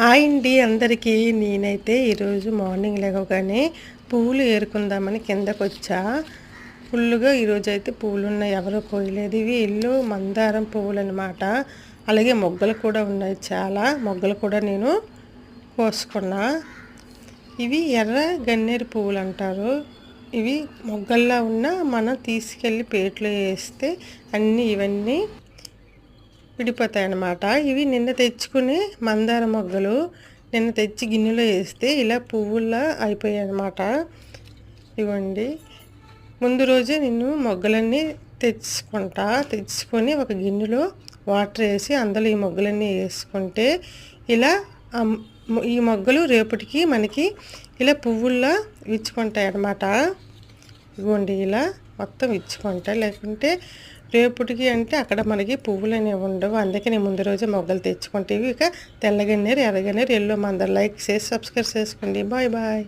Hi అండి అందరికీ. నేనైతే ఈరోజు మార్నింగ్ లేవగానే పువ్వులు ఏరుకుందామని కిందకు వచ్చా ఫుల్గా ఈరోజు అయితే పువ్వులు ఉన్నాయి ఎవరో కోయలేదు. ఇవి ఇల్లు మందారం పువ్వులు అనమాట అలాగే మొగ్గలు కూడా ఉన్నాయి. చాలా మొగ్గలు కూడా నేను కోసుకున్నా. ఇవి ఎర్ర గన్నేరు పువ్వులు అంటారు ఇవి మొగ్గల్లా ఉన్న మనం తీసుకెళ్ళి పేట్లో వేస్తే అన్నీ ఇవన్నీ విడిపోతాయి అన్నమాట ఇవి నిన్న తెచ్చుకుని మందార మొగ్గలు నిన్న తెచ్చి గిన్నెలో వేస్తే ఇలా పువ్వుల్లా అయిపోయాయి అన్నమాట ఇవ్వండి. ముందు రోజే నేను మొగ్గలన్నీ తెచ్చుకుంటా. తెచ్చుకొని ఒక గిన్నెలో వాటర్ వేసి అందులో ఈ మొగ్గలన్నీ వేసుకుంటే ఇలా ఈ మొగ్గలు రేపటికి మనకి ఇలా పువ్వుల్లా విచ్చుకుంటాయి అన్నమాట ఇవ్వండి ఇలా మొత్తం ఇచ్చుకుంటా. లేకుంటే రేపుటికి అంటే అక్కడ మనకి పువ్వులు అనేవి ఉండవు. అందుకే నేను ముందు రోజే మొగ్గలు తెచ్చుకుంటే ఇక తెల్లగన్నేరు ఎర్రగన్నేరు ఎల్లో మందరు లైక్ చేసి సబ్స్క్రైబ్ చేసుకోండి. Bye bye.